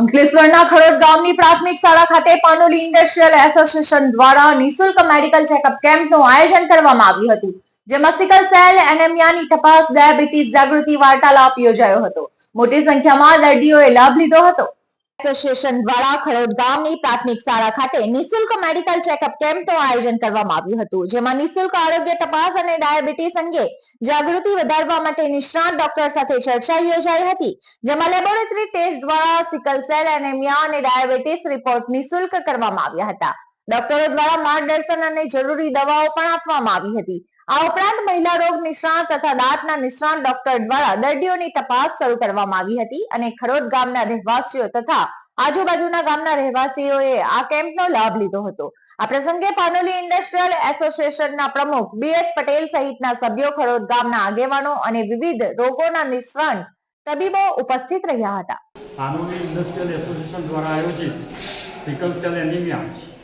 અંકલેશ્વરના ખડોદ ગામની પ્રાથમિક શાળા ખાતે પાનોલી ઇન્ડસ્ટ્રીયલ એસોસિએશન દ્વારા નિશુલ્ક મેડિકલ ચેકઅપ કેમ્પનું આયોજન કરવામાં આવ્યું હતું, જેમાં સિકલ સેલ એનેમિયાની તપાસ, ડાયાબિટીસ, જાગૃતિ વાર્તાલાપ યોજાયો હતો. મોટી સંખ્યામાં દર્દીઓએ લાભ લીધો હતો. એસોસિએશન દ્વારા ખરોડ ગામની પ્રાથમિક શાળા ખાતે નિઃશુલ્ક મેડિકલ ચેકઅપ કેમ્પનું આયોજન કરવામાં આવ્યું હતું, જેમાં નિશુલ્ક આરોગ્ય તપાસ અને ડાયાબિટીસ અંગે જાગૃતિ વધારવા માટે નિષ્ણાત ડોક્ટર સાથે ચર્ચા યોજાઈ હતી, જેમાં લેબોરેટરી ટેસ્ટ દ્વારા સિકલ સેલ એનેમિયા અને ડાયાબિટીસ રિપોર્ટ નિશુલ્ક કરવામાં આવ્યા હતા. ડોક્ટરો દ્વારા માર્ગદર્શન અને જરૂરી દવાઓ પણ આપવામાં આવી હતી. આ ઉપરાંત મહિલા રોગ નિષ્ણાત તથા દાંતના નિષ્ણાત ડોક્ટર દ્વારા દર્દીઓની તપાસ શરૂ કરવામાં આવી હતી અને ખરોદ ગામના રહેવાસીઓ તથા આજુબાજુના ગામના રહેવાસીઓએ આ કેમ્પનો લાભ લીધો હતો. આ પ્રસંગે પાનોલી ઇન્ડસ્ટ્રીયલ એસોસિએશનના પ્રમુખ બીએસ પટેલ સહિતના સભ્યો ખરોદ ગામના આગેવાનો અને વિવિધ રોગોના નિષ્ણાંત તબીબો ઉપસ્થિત રહ્યા હતા. પાનોલી ઇન્ડસ્ટ્રીયલ એસોસિએશન દ્વારા આયોજિત સિકલ સેલ એનિમિયા